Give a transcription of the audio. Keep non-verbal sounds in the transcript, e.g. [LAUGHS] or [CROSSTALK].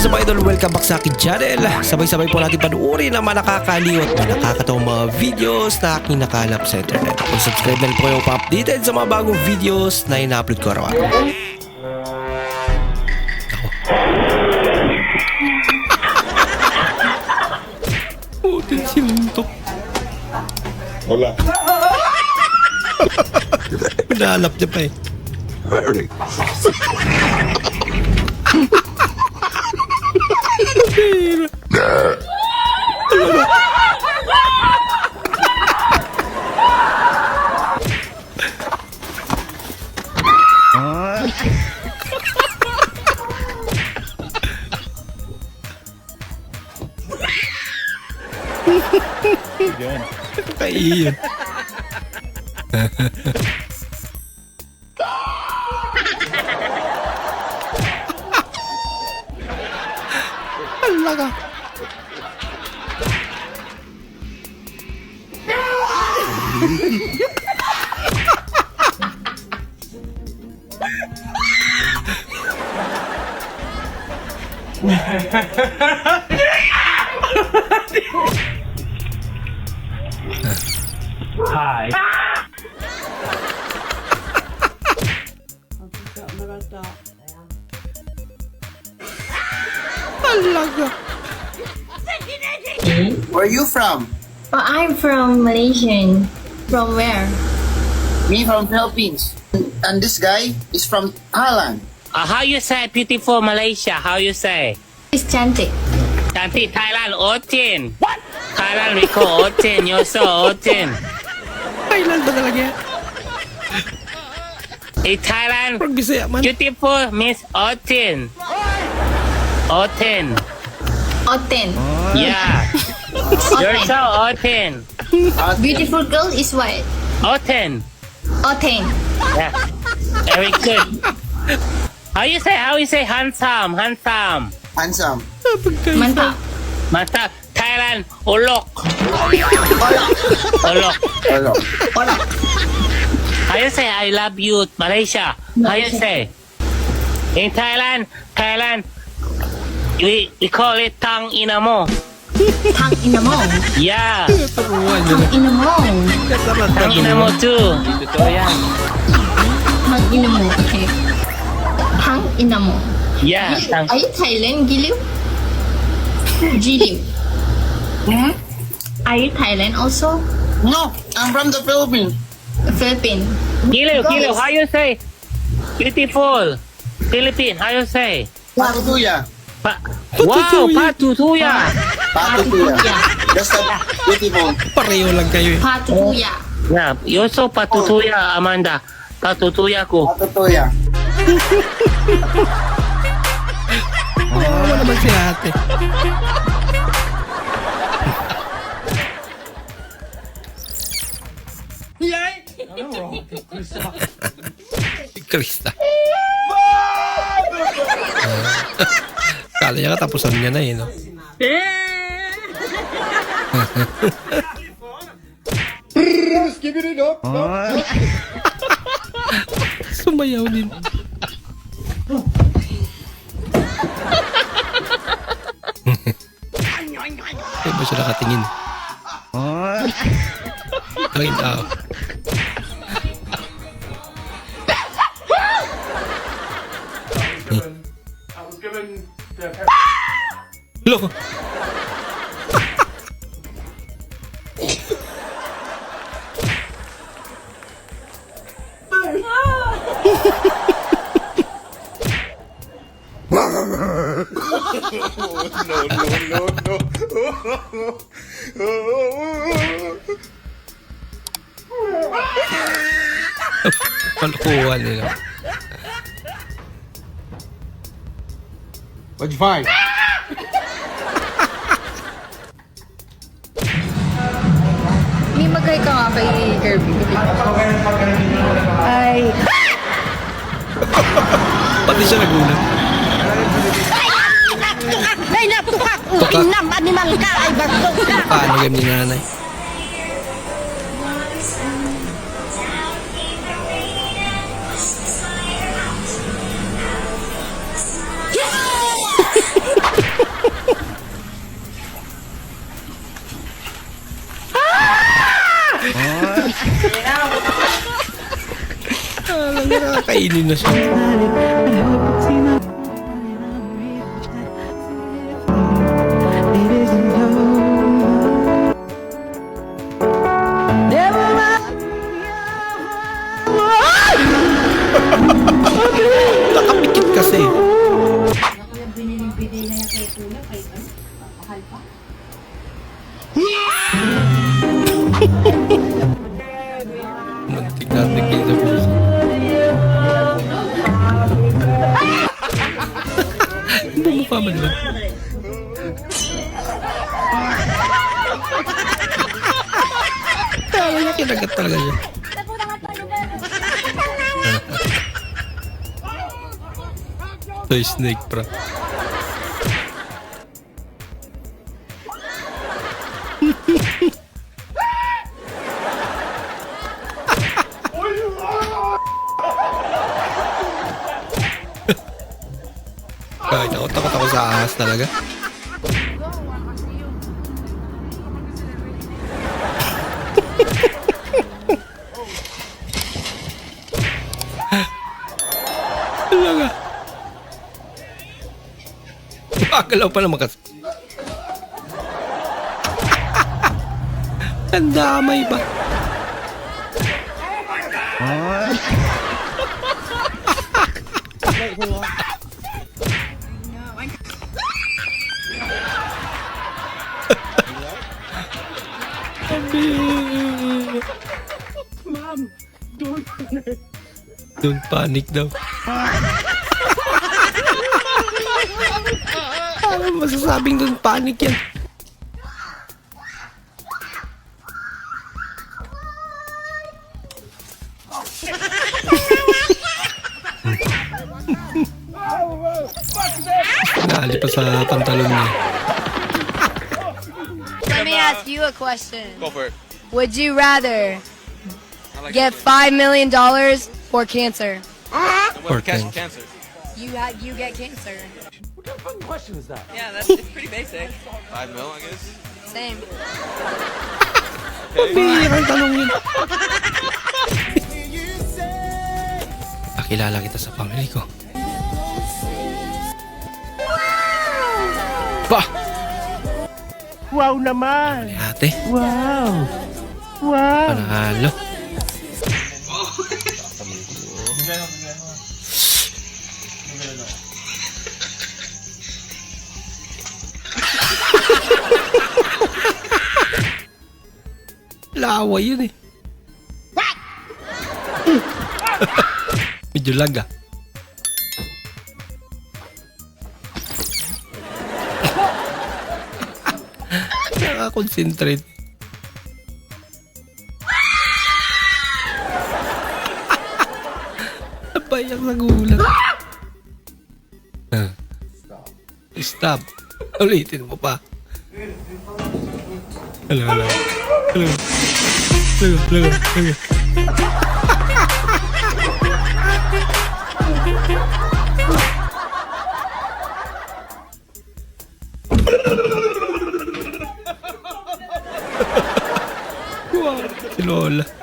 is up idol? Welcome back sa akin channel. Sabay-sabay po natin panuorin ang mga nakakaliw at mga nakakatawang mga videos na aking nakalap sa internet. Kung subscribe na rin po kayo pa-updated sa mga bagong videos na ina-upload ko araw-araw. Putin si Muntok. Hola. Hinahanap niya pa eh. filho. Bahia. [LAUGHS] [LAUGHS] [LAUGHS] ラが。はい。かった。Alaga. Where are you from? Oh, I'm from Malaysian. From where? Me from Philippines. And this guy is from Thailand. Uh, how you say beautiful Malaysia? How you say? It's Chantik. Cantik Thailand Otin. What? Thailand Rico Otin. You so Otin. Thailand ba talaga yan? In Thailand, Parang Bisaya man. beautiful means Otin. Otin. Oten. Yeah. You're Oten. so Otin. Beautiful girl is what? Otin. Oten. Yeah. Very good. How you say? How you say handsome? Handsome. Handsome. Mantap. Mata Thailand Olok. Olok. Hello. How you say I love you, Malaysia? How you say? In Thailand, Thailand, we, we call it tang inamo. Tang ina mo. Yeah. Tang ina mo. Tang inamo too. Tutorial. Tang ina mo. Okay. Tang ina mo. Yeah, Giliw. tang. Are you Thailand, Giliw? Giliw. Hmm? Are you Thailand also? No, I'm from the Philippines. Philippines. Giliw, giliw, how you say? Beautiful. Philippine, how you say? Patutuya. Pa wow, patutuya. Patutuya. That's the beautiful. Pareho lang kayo eh. Patutuya. Yeah, you so patutuya, Amanda. Patutuya ko. Patutuya. Kawawa naman si ate. Si Krista. Kala niya katapusan niya na eh, no? [LAUGHS] Sumayaw din. [LAUGHS] Ay ba siya nakatingin? Ay, tao. Look. no, no, no, no. القوة لله you find? May magay ka nga kay Kirby. Ay. Pati siya nagulat. Ay, natukak! Ukinam, animal ka! Ay, bagtog ka! Paano game ni nanay? Alam na, nakakainin na siya. Nakapikit kasi. Binili-binili na yung kay Kuya, kay ano? Pa. Yeah! Ba diba? Tama niya, kinagat talaga siya. [LAUGHS] Toy snake, bro. Ako, takot ako sa ahas talaga. Talaga. Makakalaw pa [LAUGHS] naman kasi. Ang damay ba? [LAUGHS] Don't panic daw. Ano masasabing don't panic yan? Naali pa sa pantalon niya. A question. Go for it. Would you rather get five million dollars or cancer? Or things. You ha- you get cancer. What kind of fucking question is that? Yeah, that's it's pretty basic. Five mil, I guess. Same. Pabihirang tanong yun. Pakilala kita sa family ko. Ba! Wow naman! Ate, Wow! Wow! panalo. Laway yun eh. Medyo lag Nakakonsentrate. [LAUGHS] Ang nagulat. Ah. Stop. Ulitin mo pa. Hello, hello. Hello. Hello, hello, hello. [LAUGHS] si Lola.